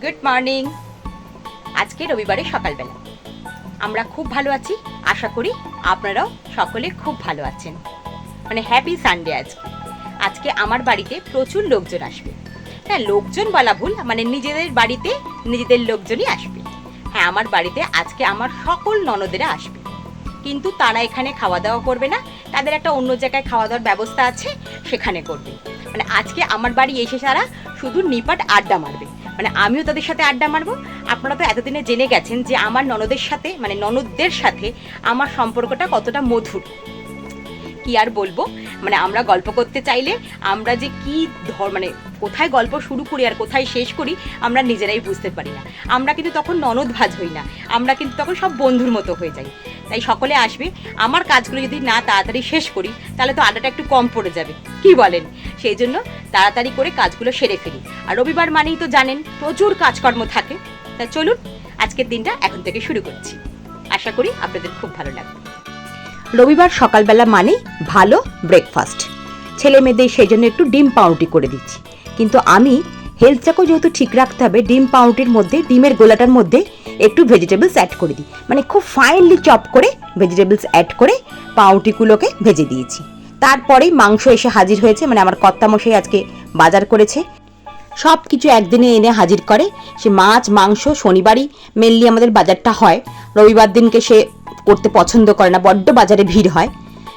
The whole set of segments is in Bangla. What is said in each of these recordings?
গুড মর্নিং আজকে রবিবারে সকালবেলা। আমরা খুব ভালো আছি, আশা করি আপনারাও সকলে খুব ভালো আছেন। মানে হ্যাপি সানডে আজকে। আজকে আমার বাড়িতে প্রচুর লোকজন আসবে। হ্যাঁ লোকজন বলা ভুল মানে নিজেদের বাড়িতে নিজেদের লোকজনই আসবে। হ্যাঁ আমার বাড়িতে আজকে আমার সকল ননদেরা আসবে। কিন্তু তারা এখানে খাওয়া দাওয়া করবে না, তাদের একটা অন্য জায়গায় খাওয়া দাওয়ার ব্যবস্থা আছে, সেখানে করবে। মানে আজকে আমার বাড়ি এসে তারা শুধু নিপাট আড্ডা মারবে। মানে আমিও তাদের সাথে আড্ডা মারবো। আপনারা তো এতদিনে জেনে গেছেন যে আমার ননদের সাথে মানে ননদদের সাথে আমার সম্পর্কটা কতটা মধুর। কি আর বলব? মানে আমরা গল্প করতে চাইলে আমরা যে কি ধর মানে কোথায় গল্প শুরু করি আর কোথায় শেষ করি, আমরা নিজেরাই বুঝতে পারি না। আমরা কিন্তু তখন ননদ ভাজ হই না। আমরা কিন্তু তখন সব বন্ধুর মতো হয়ে যাই। তাই সকলে আসবে। আমার কাজগুলো যদি না তাড়াতাড়ি শেষ করি, তাহলে তো আড্ডাটা একটু কম পড়ে যাবে। কি বলেন? সেই জন্য তাড়াতাড়ি করে কাজগুলো সেরে ফেলি। আর রবিবার মানেই তো জানেন, প্রচুর কাজকর্ম থাকে। তা চলুন, আজকের দিনটা এখন থেকে শুরু করছি। আশা করি আপনাদের খুব ভালো লাগবে। রবিবার সকালবেলা মানে ভালো ব্রেকফাস্ট ছেলে মেয়েদের সেই জন্য একটু ডিম পাউরুটি করে দিচ্ছি। কিন্তু আমি হেলথটাকেও যেহেতু ঠিক রাখতে হবে, ডিম পাউরুটির মধ্যে, ডিমের গোলাটার মধ্যে একটু ভেজিটেবলস অ্যাড করে দিই। মানে খুব ফাইনলি চপ করে ভেজিটেবলস অ্যাড করে পাউরুটিগুলোকে ভেজে দিয়েছি। তারপরেই মাংস এসে হাজির হয়েছে মানে আমার কর্তামশাই আজকে বাজার করেছে। সব কিছু একদিনে এনে হাজির করে। সে মাছ, মাংস শনিবারই মেনলি আমাদের বাজারটা হয়। রবিবার দিনকে সে করতে পছন্দ করে না, বড্ড বাজারে ভিড় হয়।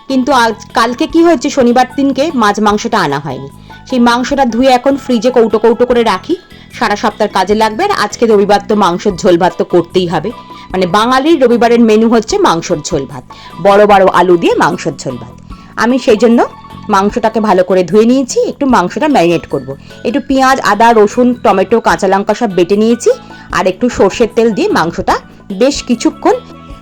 কিন্তু আজ, কালকে কি হয়েছে শনিবার দিনকে মাছ মাংসটা আনা হয়নি। সেই মাংসটা ধুয়ে এখন ফ্রিজে কৌটো কৌটো করে রাখি। সারা সপ্তাহ কাজে লাগবে আর আজকে রবিবার তো মাংসের ঝোল ভাত তো করতেই হবে। মানে বাঙালির রবিবারের মেনু হচ্ছে মাংসর ঝোল ভাত। বড় বড় আলু দিয়ে মাংসর ঝোল ভাত। আমি সেই জন্য মাংসটাকে ভালো করে ধুয়ে নিয়েছি, একটু মাংসটা ম্যারিনেট করব। একটু পেঁয়াজ, আদা, রসুন, টমেটো, কাঁচা লঙ্কা সব বেটে নিয়েছি। আর একটু সর্ষের তেল দিয়ে মাংসটা বেশ কিছুক্ষণ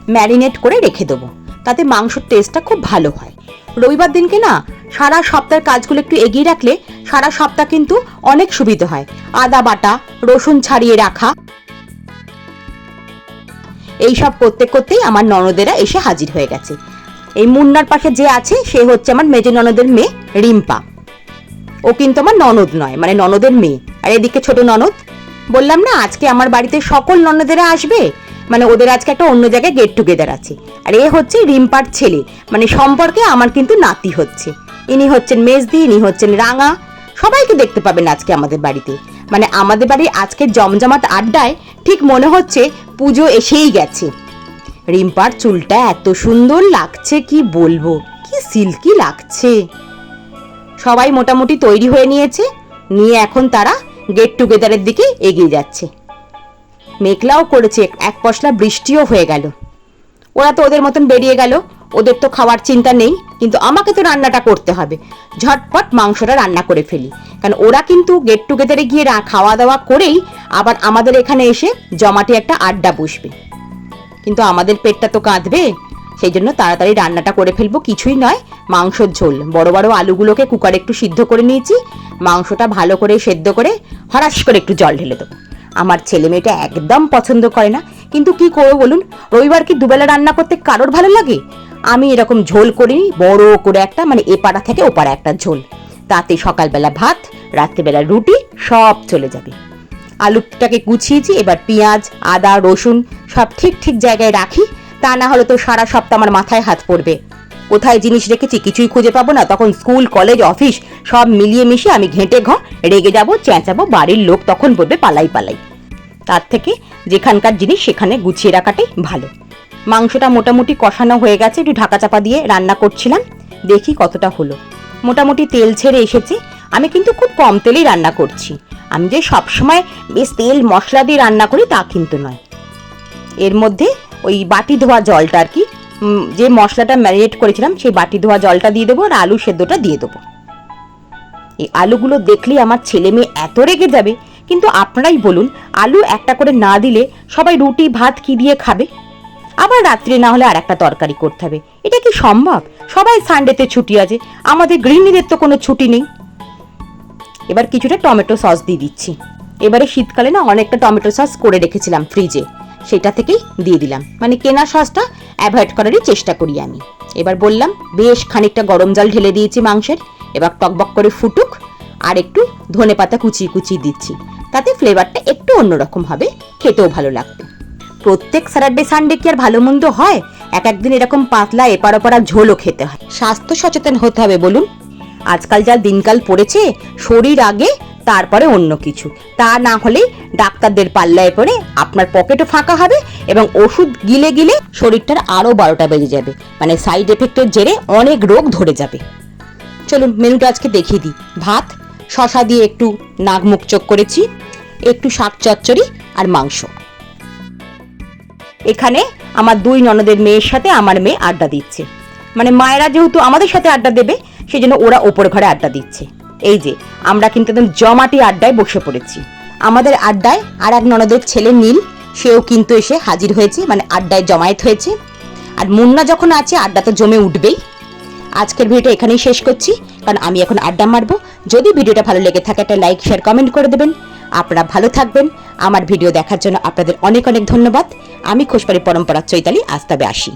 ম্যারিনেট করে রেখে দেবো। তাতে মাংসর টেস্টটা খুব ভালো হয়। রবিবার দিনকে না, সারা সপ্তাহের কাজগুলো একটু এগিয়ে রাখলে সারা সপ্তাহ কিন্তু অনেক সুবিধা হয়। আদা বাটা, রসুন ছাড়িয়ে রাখা এই সব করতে করতেই আমার ননদেরা এসে হাজির হয়ে গেছে। এই মুন্নার পাশে যে আছে, সে হচ্ছে আমার মেজো ননদের মেয়ে, রিম্পা। ও কিন্তু আমার ননদ নয় মানে ননদের মেয়ে। আর এদিকে ছোট ননদ, বললাম না, আজকে আমার বাড়িতে সকল ননদেরা আসবে? মানে ওদের আজকে একটা অন্য জায়গায় গেট টুগেদার আছে। আর এ হচ্ছে রিম্পার ছেলে। মানে সম্পর্কে আমার কিন্তু নাতি হচ্ছে। ইনি হচ্ছেন মেজদি, ইনি হচ্ছেন রাঙা। সবাইকে দেখতে পাবেন আজকে আমাদের বাড়িতে। মানে আমাদের বাড়ির আজকের জমজমাট আড্ডায় ঠিক মনে হচ্ছে পুজো এসেই গেছে। রিম্পার চুলটা এত সুন্দর লাগছে, কি বলব? কি সিল্কি লাগছে। সবাই মোটামুটি তৈরি হয়ে নিয়েছে। নিয়ে এখন তারা গেট টুগেদারের দিকে এগিয়ে যাচ্ছে। মেঘলাও করেছে, এক পশলা বৃষ্টিও হয়ে গেল। ওরা তো ওদের মতন বেরিয়ে গেল, ওদের তো খাওয়ার চিন্তা নেই, কিন্তু আমাকে তো রান্নাটা করতে হবে। ঝটপট মাংসটা রান্না করে ফেলি, কারণ ওরা কিন্তু গেট টুগেদারে গিয়ে খাওয়া দাওয়া করেই আবার আমাদের এখানে এসে জমাটে একটা আড্ডা বসবে। কিন্তু আমাদের পেটটা তো কাঁদবে, সেই জন্য তাড়াতাড়ি রান্নাটা করে ফেলব, কিছুই নয়, মাংসর ঝোল। বড় বড় আলুগুলোকে কুকারে একটু সিদ্ধ করে নিয়েছি, মাংসটা ভালো করে সেদ্ধ করে হরাস করে একটু জল ঢেলে দেবো। আমার ছেলে মেয়েটা একদম পছন্দ করে না। কিন্তু কি করব বলুন? রবিবার কি দুবেলা রান্না করতে কারোর ভালো লাগে? আমি এরকম ঝোল করি বড় করে একটা মানে এপাড়া থেকে ওপাড়া একটা ঝোল। তাতে সকালবেলা ভাত, রাত্রেবেলা রুটি, সব চলে যাবে। আলুটাকে গুছিয়েছি, এবার পেঁয়াজ, আদা, রসুন সব ঠিক ঠিক জায়গায় রাখি। তা না হলে তো সারা সপ্তাহ আমার মাথায় হাত পড়বে। কোথায় জিনিস রেখেছি কিছুই খুঁজে পাবো না। তখন স্কুল, কলেজ, অফিস সব মিলিয়ে মিশিয়ে আমি ঘেঁটে ঘ, রেগে যাব, চেঁচাবো, বাড়ির লোক তখন বলবে পালাই পালাই। তার থেকে যেখানকার জিনিস সেখানে গুছিয়ে রাখাটাই ভালো। মাংসটা মোটামুটি কষানো হয়ে গেছে, একটু ঢাকা চাপা দিয়ে রান্না করছিলাম, দেখি কতটা হলো। মোটামুটি তেল ছেড়ে এসেছে, আমি কিন্তু খুব কম তেলেই রান্না করছি। আমি যে সবসময় বেশ তেল, মশলা দিয়ে রান্না করি তা কিন্তু নয়। এর মধ্যে ওই বাটি ধোয়া জলটা আর কি যে মশলাটা ম্যারিনেট করেছিলাম, সেই বাটি ধোয়া জলটা দিয়ে দেবো আর আলু সেদ্ধটা দিয়ে দেবো। এই আলুগুলো দেখলেই আমার ছেলে মেয়ে এত রেগে যাবে। কিন্তু আপনারাই বলুন, আলু একটা করে না দিলে সবাই রুটি, ভাত কি দিয়ে খাবে? আবার রাত্রে না হলে আর একটা তরকারি করতে হবে। এটা কি সম্ভব? সবাই সানডেতে ছুটি আছে, আমাদের গৃহিণীদের তো কোনো ছুটি নেই। এবার কিছুটা টমেটো সস দিয়ে দিচ্ছি। এবারে শীতকালে না অনেকটা টমেটো সস করে রেখেছিলাম ফ্রিজে সেটা থেকেই দিয়ে দিলাম। মানে কেনা সসটা অ্যাভয়েড করারই চেষ্টা করি আমি। এবার বললাম, বেশ খানিকটা গরম জল ঢেলে দিয়েছি মাংসের। এবার টকবক করে ফুটুক আর একটু ধনে পাতা কুচিয়ে কুচিয়ে দিচ্ছি। তাতে ফ্লেভারটা একটু অন্যরকম হবে, খেতেও ভালো লাগবে। প্রত্যেক স্যাটারডে, সানডে কি আর ভালো মন্দ হয়? এক একদিন এরকম পাতলা এপার ওপারা ঝোলও খেতে হয়। স্বাস্থ্য সচেতন হতে হবে বলুন। আজকাল যা দিনকাল পড়েছে, শরীর আগে তারপরে অন্য কিছু। তা না হলে ডাক্তারদের পাল্লায় পড়ে আপনার পকেটও ফাঁকা হবে এবং ওষুধ গিলে গিলে শরীরটার আরও বারোটা বেজে যাবে। মানে সাইড এফেক্টের জেরে অনেক রোগ ধরে যাবে। চলুন মেনুটা আজকে দেখিয়ে দিই। ভাত শশা দিয়ে একটু নাক মুখ চোখ করেছি, একটু শাক চচ্চড়ি আর মাংস। এখানে আমার দুই ননদের মেয়ের সাথে আমার মেয়ে আড্ডা দিচ্ছে। মানে মায়েরা যেহেতু আমাদের সাথে আড্ডা দেবে সেই জন্য ওরা ওপর ঘরে আড্ডা দিচ্ছে। এই যে, আমরা কিন্তু একদম জমাটি আড্ডায় বসে পড়েছি। আমাদের আড্ডায় আর এক ননদের ছেলে নীল, সেও কিন্তু এসে হাজির হয়েছে মানে আড্ডায় জমায়েত হয়েছে। আর মুন্না যখন আছে, আড্ডা তো জমে উঠবেই। আজকের ভিডিওটা এখানেই শেষ করছি, কারণ আমি এখন আড্ডা মারবো। যদি ভিডিওটা ভালো লেগে থাকে, একটা লাইক, শেয়ার, কমেন্ট করে দেবেন। আপনারা ভালো থাকবেন। আমার ভিডিও দেখার জন্য আপনাদের অনেক অনেক ধন্যবাদ। আমি খোসবাড়ি পরম্পরা চৈতালি, আজ তবে আসি।